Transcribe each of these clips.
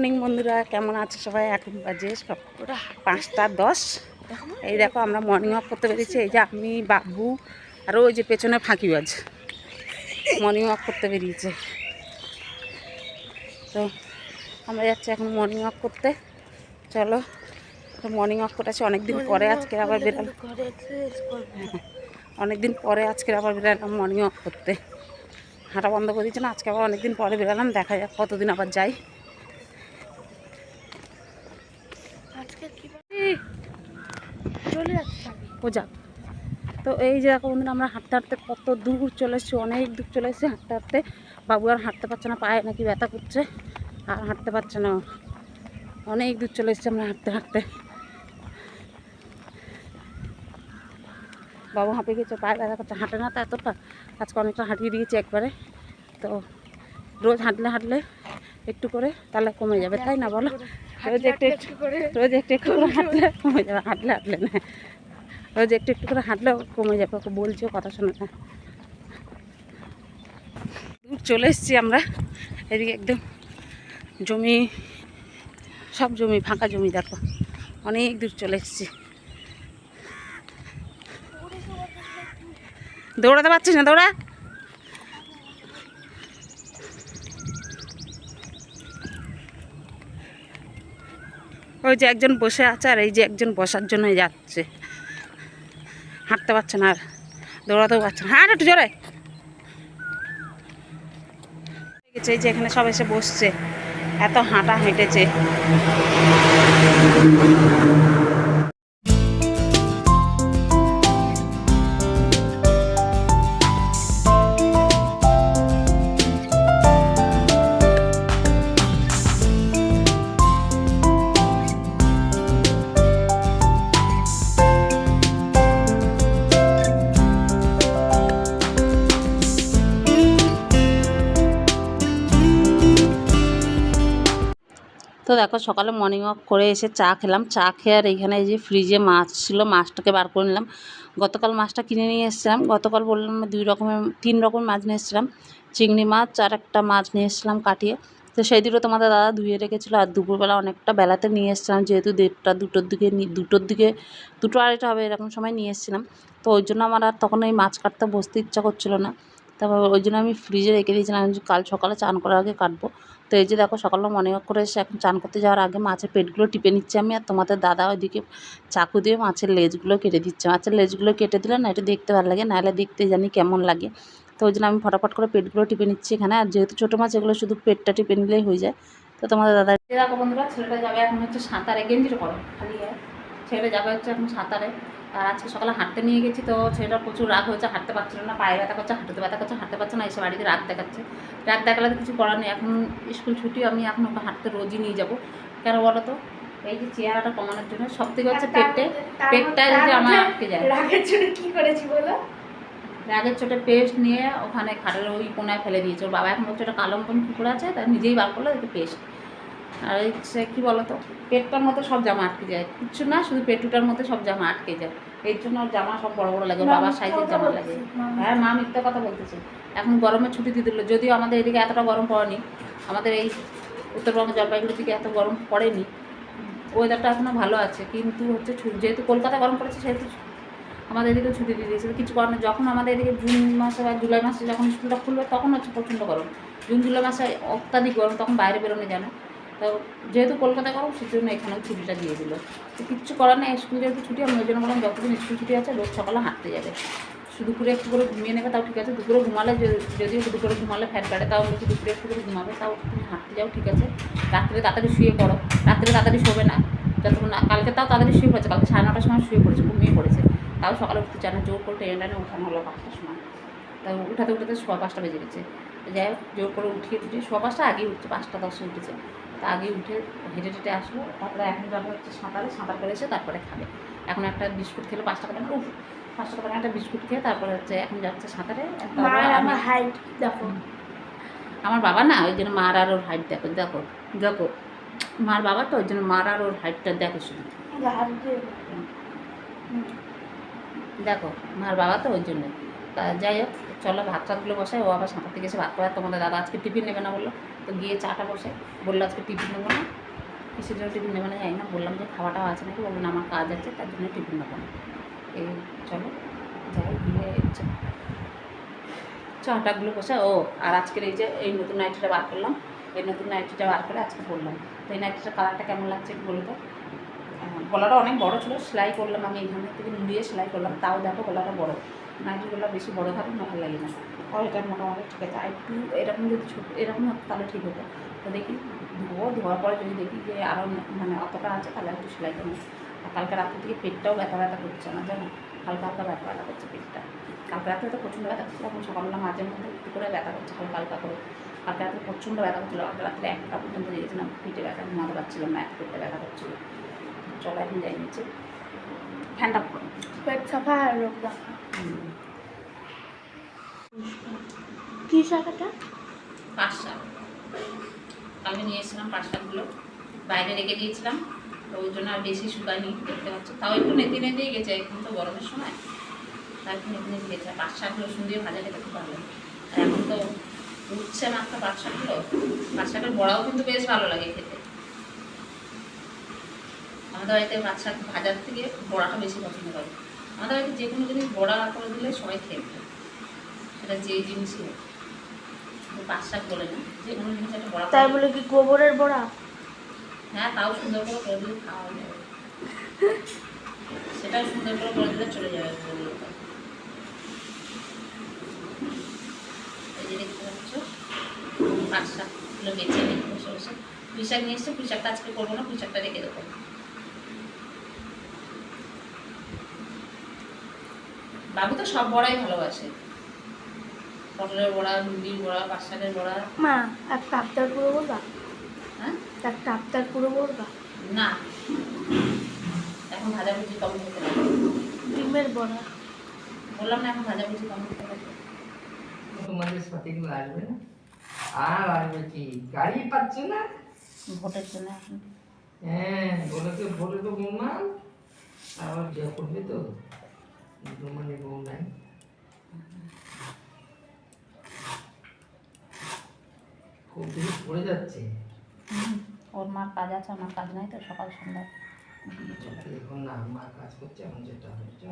Morning বন্ধুরা কেমন আছে সবাই? এখন বাজে সব পাঁচটা দশ। এই দেখো আমরা মর্নিং ওয়াক করতে পেরেছি। এই যে আমি বাবু আর ওই যে পেছনে ফাঁকিবাজ। মর্নিং ওয়াক করতে বেরিয়েছে। তো আমরা যাচ্ছি এখন মর্নিং ওয়াক করতে। চলো তো মর্নিং ওয়াক করেছি অনেকদিন পরে আজকে আবার বেরালাম। অনেকদিন পরে আজকে আবার বেরালাম মর্নিং ওয়াক করতে। হাঁটা বন্ধ করে দিয়েছে না আজকে আবার অনেকদিন পরে বেরালাম দেখা যাক কতদিন আবার যাই আজকে কি চলে আমি তো এই যে দেখো বন্ধুরা, আমরা হাঁটতে হাঁটতে কত দূর চলে এসেছি, অনেক দূর চলে এসেছি। হাঁটতে হাঁটতে বাবু আর হাঁটতে পারছে না, পায়ে নাকি ব্যথা করছে আর হাঁটতে পারছে না অনেক দূর চলে এসেছি আমরা হাঁটতে হাঁটতে। বাবু হাঁপে গেছে পায়ে ব্যথা করছে, হাঁটে না তো এতটা। আজকে অনেকটা হাঁটিয়ে দিয়েছি একবারে। তো রোজ হাঁটলে হাঁটলে একটু করে, তাহলে কমে যাবে, তাই না বলো? রোজ একটু একটু, রোজ একটু একটু করে হাঁটলে কমে যাবে, হাঁটলে হাঁটলে না। রোজ একটু একটু করে হাঁটলেও কমে যাবে, ওকে বলছি কথা শোনে না চলে এসেছি আমরা, এদিকে একদম জমি, সব জমি, ফাঁকা জমি দেখো, অনেক দূর চলে এসেছি। দৌড়াতে পারছিস না, দৌড়া। ওই যে একজন বসে আছে আর এই যে একজন বসার জন্যই যাচ্ছে। হাঁটতে পারছে না আর, দৌড়াতেও পারছে না। হ্যাঁ একটু জোরে। গেছে যে এখানে সব এসে বসছে। এত হাঁটা হেঁটেছে। তো দেখো সকালে মর্নিং ওয়াক করে এসে চা খেলাম। চা খেয়ে আর এইখানে এই যে ফ্রিজে মাছ ছিল, মাছটাকে বার করে নিলাম। গতকাল মাছটা কিনে নিয়ে এসেছিলাম। গতকাল বললাম দুই রকমের, তিন রকম মাছ নিয়ে এসেছিলাম। চিংড়ি মাছ আর একটা মাছ নিয়ে এসেছিলাম কাটিয়ে। তো সেই দুটো তোমাদের দাদা ধুয়ে রেখেছিলো আর দুপুরবেলা অনেকটা বেলাতে নিয়ে এসেছিলাম। যেহেতু দেড়টা, দুটোর দিকে দুটোর দিকে, দুটো আড়াইটা হবে এরকম সময় নিয়ে এসেছিলাম। তো ওই জন্য আমার আর তখন ওই মাছ কাটতে বসতে ইচ্ছা করছিল না। তারপর ওই জন্য আমি ফ্রিজে রেখে দিয়েছিলাম। কাল সকালে চান করার আগে কাটবো। তো এই যে দেখো, সকালে ওয়াক করে এসে এখন চান করতে যাওয়ার আগে মাছের পেটগুলো টিপে নিচ্ছি আমি। আর তোমাদের দাদা ওইদিকে চাকু দিয়ে মাছের লেজগুলো কেটে দিচ্ছে। মাছের লেজগুলো কেটে দিলে না এটা দেখতে ভালো লাগে, নাহলে দেখতে জানি কেমন লাগে। তো ওই জন্য আমি ফটাফট করে পেটগুলো টিপে নিচ্ছি এখানে। আর যেহেতু ছোটো মাছ, এগুলো শুধু পেটটা টিপে নিলেই হয়ে যায়। তো তোমাদের দাদা দেখো বন্ধুরা, ছেলেটা যাবে এখন হচ্ছে সাঁতারে। গেঞ্জিটা করো খালি ছেলেটা যাবে হচ্ছে এখন সাঁতারে। আর আজকে সকালে হাঁটতে নিয়ে গেছি তো ছেলেটা প্রচুর রাগ হয়েছে হাঁটতে পারছিল না পায়ে ব্যথা করছে হাঁটতে ব্যথা করছে হাঁটতে পারছে না এসে বাড়িতে রাগ দেখাচ্ছে। রাগ দেখালে তো কিছু করার নেই এখন স্কুল ছুটি আমি এখন ওকে হাঁটতে রোজই নিয়ে যাব। কেন বলো তো? এই যে চেহারাটা কমানোর জন্য সব থেকে হচ্ছে পেটে পেটটা যে আমার আটকে যায়। রাগের জন্য কি করেছি বলো? রাগের চোটে পেস্ট নিয়ে ওখানে খাটের ওই কোনায় ফেলে দিয়েছে। ওর বাবা এখন বলছে ওটা কালো মতন কুকুর আছে? তাই নিজেই বার করল একটু পেস্ট। আর এই সে কী বলো তো পেটটার মতো সব জামা আটকে যায়। কিচ্ছু না শুধু পেটুটার মতো সব জামা আটকে যায়। এর জন্য জামা সব বড় বড় লাগে বাবার সাইজের জামা লাগে। হ্যাঁ মা মিথ্যা কথা বলতেছে। এখন গরমে ছুটি দিয়ে দিল যদিও আমাদের এদিকে এতটা গরম পড়েনি আমাদের এই উত্তরবঙ্গ জলপাইগুড়ির দিকে এত গরম পড়েনি। ওয়েদারটা এখনও ভালো আছে কিন্তু হচ্ছে যেহেতু কলকাতা গরম পড়েছে সেহেতু আমাদের এদিকে ছুটি দিয়ে দিয়েছে। কিছু কারণে যখন আমাদের এদিকে জুন মাসে বা জুলাই মাসে যখন স্কুলটা খুলবে তখন হচ্ছে প্রচণ্ড গরম। জুন জুলাই মাসে অত্যাধিক গরম তখন বাইরে বেরোনো যায় না। তো যেহেতু কলকাতা গরম সেই জন্য এখানেও ছুটিটা দিয়ে দিল। তো কিচ্ছু করার নেই, স্কুল যেহেতু ছুটি, আমি ওই জন্য বললাম, যতদিন স্কুল ছুটি আছে, রোজ সকালে হাঁটতে যাবে। দুপুরে একটু করে ঘুমিয়ে নেবে, তাও ঠিক আছে। দুপুরে ঘুমালে যদি দুপুরে ঘুমালে ফ্যান কাটে তাও বলছি দুপুরে একটু করে ঘুমাবে, তাও তুমি হাঁটতে যাও, ঠিক আছে। রাত্রে তাড়াতাড়ি শুয়ে পড়ো। রাত্রে তাড়াতাড়ি শোবে না। যতক্ষণ না, কালকে তাও তাড়াতাড়ি শুয়ে পড়েছে, কালকে সাড়ে নটার সময় শুয়ে পড়েছে, ঘুমিয়ে পড়েছে। তাও সকালে উঠতে চায় না, জোর করে ট্রেনে টানে উঠানো হলো পাঁচটার সময়। তাও উঠাতে উঠাতে সোয়া পাঁচটা বেজে গেছে। যাই হোক, জোর করে উঠিয়ে উঠিয়ে সোয়া পাঁচটা আগেই উঠছে, পাঁচটা দশে উঠেছে। তা আগে উঠে হেঁটে হেঁটে আসলো। তারপরে এখন যাবে হচ্ছে সাঁতারে সাঁতার করে এসে তারপরে খাবে। এখন একটা বিস্কুট খেলো পাঁচ টাকা দামের উফ পাঁচ টাকা একটা বিস্কুট খেয়ে তারপরে হচ্ছে এখন যাচ্ছে সাঁতারে। আমার হাইট দেখো। আমার বাবা না ওই জন্য মার আর ওর হাইট দেখো দেখো দেখো। মার বাবা তো ওই জন্য মার আর ওর হাইটটা দেখো শুধু। দেখো মার বাবা তো ওই জন্য। তা যাই হোক চলো ভাত টাতগুলো বসায় ও আবার সাঁতার থেকে এসে ভাত খাওয়া তোমাদের দাদা আজকে টিফিন নেবে না বলল। তো গিয়ে চাটা বসে, বলল আজকে টিফিন নেব না। কিসের জন্য টিফিন নেবে না যাই না, বললাম যে খাওয়াটাও আছে নাকি, বলল আমার কাজ আছে, তার জন্য টিফিন নেব না। এই চলো, যাই, গিয়ে চাটাগুলো বসে, ও, আর আজকের এই যে, এই নতুন নাইটিটা বার করলাম, এই নতুন নাইটিটা বার করে আজকে পরলাম তো এই নাইটিটার কালারটা কেমন লাগছে একটু বলো তো গলাটা অনেক বড় ছিল, সেলাই করলাম আমি এখান থেকে মুড়িয়ে সেলাই করলাম, তাও দেখো গলাটা বড়। নাইটিগুলো বেশি বড় থাকে না ভালো লাগে না। এটা মোটামুটি, ঠিক আছে। আর একটু এরকম যদি ছোট, এরকম হতো তাহলে ঠিক হতো। তো দেখি, ধোবো, ধোয়ার পরে যদি দেখি যে আরও মানে অতটা আছে, তাহলে একটু সেলাই করব। আর কালকে রাত্রে থেকে পেটটাও ব্যথা ব্যথা করছে না জানো? হালকা হালকা ব্যথা ব্যথা করছে পেটটা। কালকে রাত্রে তো প্রচণ্ড ব্যথা করছিল, এখন সকালবেলা মাঝে মধ্যে একটু করে ব্যথা করছে, হালকা হালকা করে। কালকে রাত্রে প্রচণ্ড ব্যথা করছিল, কালকে রাত্রে একটা পর্যন্ত দিয়েছিলাম পিঠে ব্যথা ঘুমাতে পারছিলাম না, এক পেটে ব্যথা করছিল। চলো এখন যাই নিচে। ফ্যানটা পেট সাফা আর রোগ। কি শাখাটা? পাঁচ শাক আমি নিয়ে এসেছিলাম পাঁচ শাকগুলো বাইরে রেখে দিয়েছিলাম। তো ওই জন্য আর বেশি শুকায়নি দেখতে পাচ্ছ। তাও একটু নেতি নেতেই গেছে এখন তো গরমের সময়। তাই একটু নেতি নেতি গেছে। পাঁচ শাক রসুন দিয়ে ভাজা খেতে খুব ভালো লাগে। আর এখন তো উঠছে মাত্র পাঁচ শাকগুলো পাঁচ শাকের বড়াও কিন্তু বেশ ভালো লাগে খেতে। আমাদের বাড়িতে শাক ভাজার থেকে বড়াটা বেশি পছন্দ করে। আমাদের বাড়িতে যে কোনো জিনিস বড়া করে দিলে সবাই খেয়ে। সেটা যে জিনিসই হোক। শাক বলে না যে কোনো জিনিস একটা বড়া তাই বলে কি গোবরের বড়া? হ্যাঁ তাও সুন্দর করে করে দিলে খাওয়া যাবে সেটাও সুন্দর করে করে দিলে চলে যাবে এই যে দেখতে পাচ্ছ পাঁচ শাকগুলো বেছে নিই বসে বসে। পুঁই শাক নিয়ে এসছে পুঁই শাকটা আজকে করব না পুঁই শাকটা রেখে দেবো। বাবু তো সব বড়াই ভালোবাসে। পটলের বড়া মুরগির বড়া পাঁচ শাকের বড়া। মা একটা আবদার পুরো বলবা? হ্যাঁ? একটা আবদার পুরো বলবা? না। এখন ভাজা ভাজাভুজি কম খেতে লাগে ডিমের বড়া। বললাম না এখন ভাজাভুজি কম খেতে লাগে তোমাদের সাথে কেউ আসবে না? আর আসবে কি? গাড়ি পাচ্ছে না? ভোটের জন্য এখন। হ্যাঁ বলে তো বলে তো বৌমা। আবার বিয়ে করবে তো। বউ নাই খুব বেশি পড়ে যাচ্ছে। ওর মার কাজ আছে আমার কাজ নাই তো সকাল সন্ধ্যা। এখন না মা কাজ করছে এখন যেটা হচ্ছে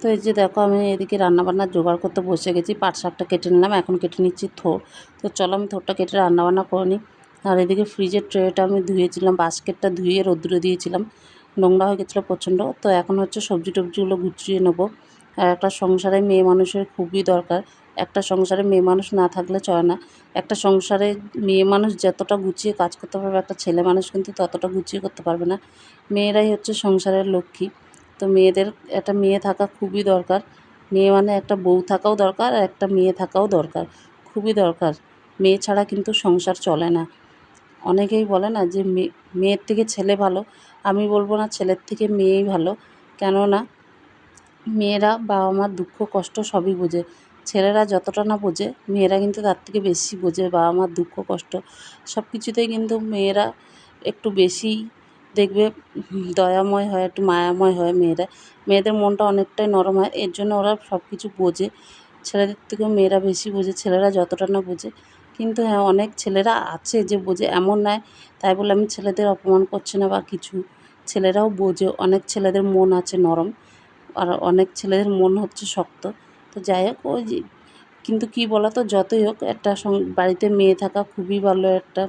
তো এই যে দেখো আমি এদিকে রান্নাবান্নার জোগাড় করতে বসে গেছি পাট শাকটা কেটে নিলাম এখন কেটে নিচ্ছি থোর। তো চলো আমি থোরটা কেটে রান্নাবান্না করে নিই। আর এদিকে ফ্রিজের ট্রেটা আমি ধুয়েছিলাম বাস্কেটটা ধুয়ে রোদ্দুরে দিয়েছিলাম। নোংরা হয়ে গেছিল প্রচণ্ড। তো এখন হচ্ছে সবজি টবজিগুলো গুছিয়ে নেব। আর একটা সংসারে মেয়ে মানুষের খুবই দরকার। একটা সংসারে মেয়ে মানুষ না থাকলে চলে না। একটা সংসারে মেয়ে মানুষ যতটা গুছিয়ে কাজ করতে পারবে, একটা ছেলে মানুষ কিন্তু ততটা গুছিয়ে করতে পারবে না। মেয়েরাই হচ্ছে সংসারের লক্ষ্মী। তো মেয়েদের, একটা মেয়ে থাকা খুবই দরকার। মেয়ে মানে একটা বউ থাকাও দরকার, আর একটা মেয়ে থাকাও দরকার। খুবই দরকার। মেয়ে ছাড়া কিন্তু সংসার চলে না। অনেকেই বলে না যে মেয়ে মেয়ের থেকে ছেলে ভালো। আমি বলব না ছেলের থেকে মেয়েই ভালো। কেননা মেয়েরা বাবা মার দুঃখ, কষ্ট সবই বোঝে। ছেলেরা যতটা না বোঝে, মেয়েরা কিন্তু তার থেকে বেশি বোঝে বাবা মার দুঃখ, কষ্ট। সব কিছুতেই কিন্তু মেয়েরা একটু বেশি দেখবে দয়াময় হয়, একটু মায়াময় হয় মেয়েরা। মেয়েদের মনটা অনেকটাই নরম হয়, এর জন্য ওরা সব কিছু বোঝে। ছেলেদের থেকেও মেয়েরা বেশি বোঝে, ছেলেরা যতটা না বোঝে। কিন্তু হ্যাঁ অনেক ছেলেরা আছে যে বোঝে, এমন নয়। তাই বলে আমি ছেলেদের অপমান করছি না বা কিছু ছেলেরাও বোঝে, অনেক ছেলেদের মন আছে নরম, আর অনেক ছেলেদের মন হচ্ছে শক্ত। তো যাই হোক, ওই কিন্তু কী বলো তো যতই হোক, একটা বাড়িতে মেয়ে থাকা খুবই ভালো একটা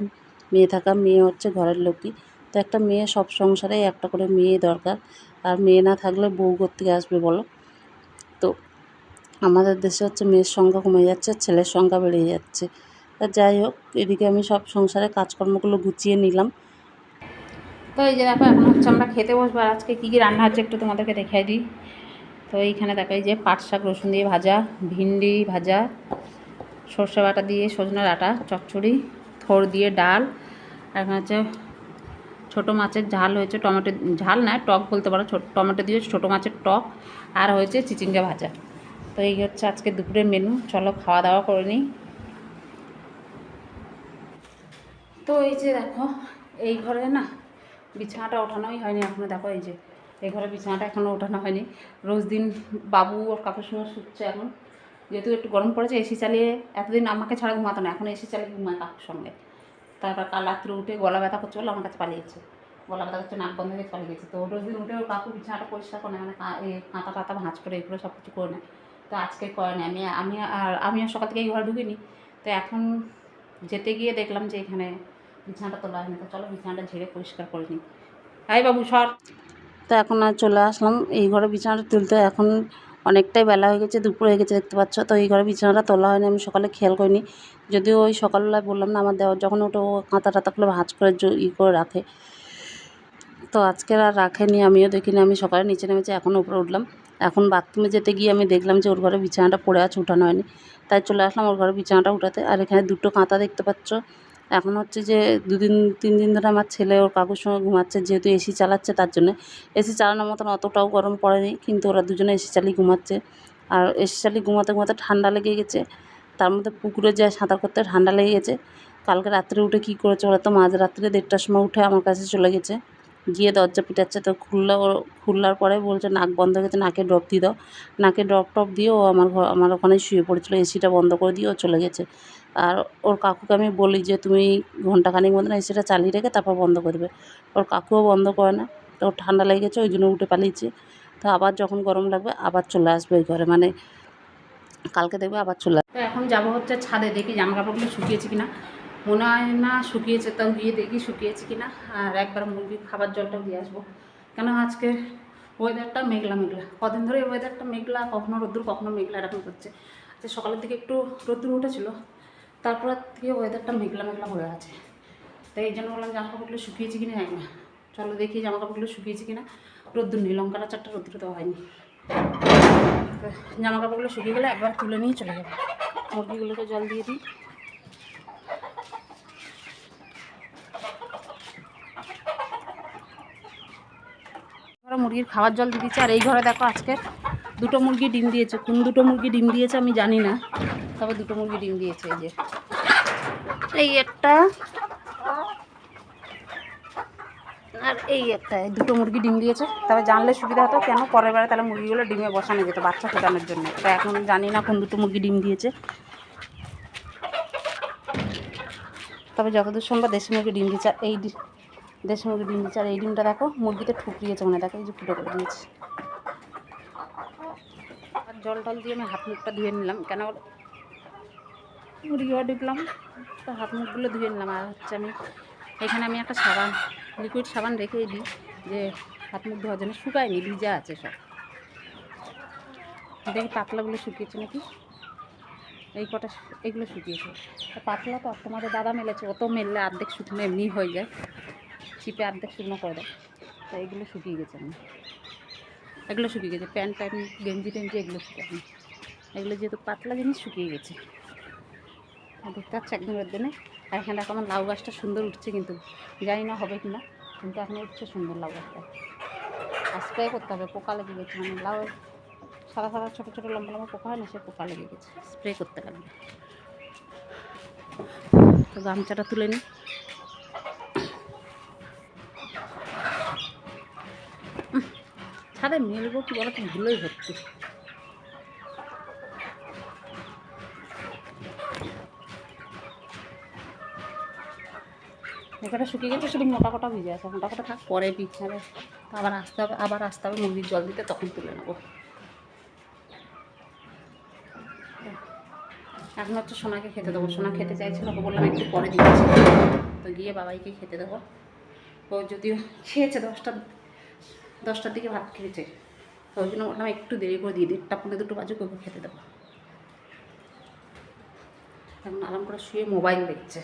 মেয়ে থাকা মেয়ে হচ্ছে ঘরের লোকই। তো একটা মেয়ে সব সংসারে একটা করে মেয়ে দরকার, আর মেয়ে না থাকলে বউ থেকে আসবে বলো? তো আমাদের দেশে হচ্ছে মেয়ের সংখ্যা কমে যাচ্ছে, ছেলের সংখ্যা বেড়ে যাচ্ছে। তা যাই হোক, এদিকে আমি সব সংসারে কাজকর্মগুলো গুছিয়ে নিলাম। তো এই যে দেখো, এখন হচ্ছে আমরা খেতে বসবো। আর আজকে কী কী রান্না হচ্ছে একটু তোমাদেরকে দেখাই দিই। তো এইখানে দেখো, এই যে পাট শাক, রসুন দিয়ে ভাজা, ভিন্ডি ভাজা, সর্ষে বাটা দিয়ে সজনের আটা চচ্চড়ি, থোড় দিয়ে ডাল, আর এখানে হচ্ছে ছোটো মাছের ঝাল হয়েছে টমেটো, ঝাল না, টক বলতে পারো টমেটো দিয়ে ছোটো মাছের টক, আর হয়েছে চিচিঙ্গা ভাজা। তো এই হচ্ছে আজকে দুপুরের মেনু চলো খাওয়া দাওয়া করে নিই। তো এই যে দেখো, এই ঘরে না বিছানাটা ওঠানোই হয়নি এখনও। দেখো এই যে, এই ঘরে বিছানাটা এখনও ওঠানো হয়নি। রোজ দিন বাবু ওর কাকুর সঙ্গে শুচ্ছে এখন। যেহেতু একটু গরম পড়েছে, এসি চালিয়ে এতদিন আমাকে ছাড়া ঘুমাতো না, এখন এসি চালিয়ে ঘুমায় কাকুর সঙ্গে। তারপর কাল রাত্রে উঠে গলা ব্যথা করছে বলে আমার কাছে পালিয়েছে। গলা ব্যথা করছে, নাক বন্ধ হয়ে পালিয়ে গেছে তো রোজ দিন উঠে ওর কাকু বিছানাটা পরিষ্কার করে মানে কা- এই কাঁথা টাতা ভাঁজ করে এগুলো সব কিছু করে নেয়। তো আজকে করে নেয়। আমি আমি আর আমিও সকাল থেকে এই ঘরে ঢুকিনি। তো এখন যেতে গিয়ে দেখলাম যে এখানে বিছানাটা তোলা হয়নি তো চলো বিছানাটা ঝেড়ে পরিষ্কার করে নিই। হাই বাবু, সর। তো এখন আর চলে আসলাম। এই ঘরে বিছানাটা তুলতে এখন অনেকটাই বেলা হয়ে গেছে, দুপুর হয়ে গেছে দেখতে পাচ্ছ। তো এই ঘরে বিছানাটা তোলা হয়নি, আমি সকালে খেয়াল করিনি। যদিও ওই সকালবেলায় বললাম না, আমার দেওয়ার যখন ওটা ও কাঁথা টাতা খুলে ভাঁজ করে ই করে রাখে। তো আজকে আর রাখেনি, আমিও দেখিনি। আমি সকালে নিচে নেমেছি এখন উপরে উঠলাম। এখন বাথরুমে যেতে গিয়ে আমি দেখলাম যে ওর ঘরে বিছানাটা পড়ে আছে, উঠানো হয়নি। তাই চলে আসলাম ওর ঘরে বিছানাটা উঠাতে। আর এখানে দুটো কাঁথা দেখতে পাচ্ছ। এখন হচ্ছে যে দুদিন, তিন দিন ধরে আমার ছেলে ওর কাকুর সঙ্গে ঘুমাচ্ছে, যেহেতু এসি চালাচ্ছে তার জন্য। এসি চালানোর মতন অতটাও গরম পড়েনি, কিন্তু ওরা দুজনে এসি চালিয়ে ঘুমাচ্ছে। আর এসি চালিয়ে ঘুমাতে ঘুমাতে ঠান্ডা লেগে গেছে, তার মধ্যে পুকুরে যায় সাঁতার করতে ঠান্ডা লেগে গেছে। কালকে রাত্রে উঠে কী করেছে ওরা তো মাঝ রাত্রে দেড়টার সময় উঠে আমার কাছে চলে গেছে। গিয়ে দরজা পিটাচ্ছে তো খুললো ও খুললার পরে বলছে, নাক বন্ধ হয়ে গেছে নাকে ড্রপ দিয়ে দাও। নাকে ড্রপ টপ দিয়ে ও আমার ঘর আমার ওখানে শুয়ে পড়েছিল, এসিটা বন্ধ করে দিয়ে ও চলে গেছে। আর ওর কাকুকে আমি বলি যে, তুমি ঘন্টাখানিক মতন এসিটা চালিয়ে রেখে তারপর বন্ধ করবে ওর কাকুও বন্ধ করে না, তো ওর ঠান্ডা লেগে গেছে, ওই জন্য উঠে পালিয়েছে। তো আবার যখন গরম লাগবে, আবার চলে আসবে ওই ঘরে মানে কালকে দেখবে আবার চলে তো এখন যাব হচ্ছে ছাদে, দেখি জামা কাপড়গুলো শুকিয়েছে কিনা। মনে হয় না শুকিয়েছে, তাও গিয়ে দেখি শুকিয়েছে কিনা। আর একবার মুরগির খাবার জলটাও দিয়ে আসব। কেন আজকে ওয়েদারটা মেঘলা মেঘলা। কদিন ধরে ওয়েদারটা মেঘলা, কখনো রোদ্দুর, কখনো মেঘলা, এরকম করছে আজকে সকালের দিকে একটু রোদ্দুর উঠেছিল, তারপর থেকে ওয়েদারটা মেঘলা মেঘলা হয়ে আছে। তাই এই জন্য বললাম জামা কাপড়গুলো শুকিয়েছে কিনা জানি না। চলো দেখি জামা কাপড়গুলো শুকিয়েছে কিনা। রোদ্দুর নেই লঙ্কাটা চারটা রোদ্দুর দেওয়া হয়নি। জামা কাপড়গুলো শুকিয়ে গেলে একবার তুলে নিয়ে চলে যাব। মুরগিগুলোকে জল দিয়ে দিই। মুরগির খাবার জল দিয়ে দিচ্ছে আর এই ঘরে দেখো আজকে দুটো মুরগি ডিম দিয়েছে। কোন দুটো মুরগি ডিম দিয়েছে আমি জানি না। তবে দুটো মুরগি ডিম দিয়েছে এই যে। এই একটা আর এই একটা, এই দুটো মুরগি ডিম দিয়েছে। তবে জানলে সুবিধা হতো কেন পরের বারে তাহলে মুরগিগুলো ডিমে বসানো যেত বাচ্চা ফোটানোর জন্য। তা এখন জানি না কোন দুটো মুরগি ডিম দিয়েছে। তবে যতদূর সম্ভব দেশি মুরগি ডিম দিয়েছে। এই দেশি মুরগি ডিম দিচ্ছে। আর এই ডিমটা দেখো, মুরগিতে ঠুকরিয়েছে মানে দেখো এই যে ফুটো করে দিয়েছে। আর জল টল দিয়ে আমি হাত মুখটা ধুয়ে নিলাম, কেন বলো? মুরগি ঘরে ঢুকলাম, তো হাত মুখগুলো ধুয়ে নিলাম। আর হচ্ছে আমি, এখানে আমি একটা সাবান লিকুইড সাবান রেখেই দিই, যে হাত মুখ ধোয়ার জন্য শুকায়নি, ভিজা আছে সব। দেখি পাতলাগুলো শুকিয়েছে নাকি? এই কটা এগুলো শুকিয়েছে। পাতলা তো, তোমাদের দাদা মেলেছে অত মেললে অর্ধেক শুকনো এমনি হয়ে যায়। চিপে অর্ধেক শুকনো করে দেয়। তো এগুলো শুকিয়ে গেছে আমি এগুলো শুকিয়ে গেছে। প্যান্ট প্যান্ট গেঞ্জি টেঞ্জি এগুলো শুকায়নি এগুলো যেহেতু পাতলা জিনিস, শুকিয়ে গেছে। দেখতে পাচ্ছি একদম দিনে। আর এখানে আমার লাউ গাছটা সুন্দর উঠছে কিন্তু। জানি না হবে কি না কিন্তু এখন উঠছে সুন্দর লাউ গাছটা। আর স্প্রে করতে হবে, পোকা লেগে গেছে। মানে লাউ সাদা সাদা, ছোটো ছোটো, লম্বা লম্বা পোকা হয় না, সে পোকা লেগে গেছে। স্প্রে করতে লাগবে। তো গামছাটা তুলে নিই ছাদে মেলবো কি বলো তো, ভুলোই হচ্ছে। শুকিয়ে গেছে, শুধু মোটা কোটা ভিজে আছে, মোটা কোটা থাক, পরে বিছানে আবার আসতে হবে, আবার আসতে হবে, মুরগির জল দিতে, তখন তুলে নেব। এখন হচ্ছে সোনাকে খেতে দেবো। সোনা খেতে চাইছিল, ওকে বললাম একটু পরে দিচ্ছি। তো গিয়ে বাবাইকে খেতে দেবো। ও যদিও খেয়েছে দশটা দশটার দিকে ভাত খেয়েছে। তো ওই জন্য বললাম, একটু দেরি করে দিয়ে দেড়টা পনেরো দুটো বাজে ওকে খেতে দেবো। এখন আরাম করে শুয়ে মোবাইল দেখছে।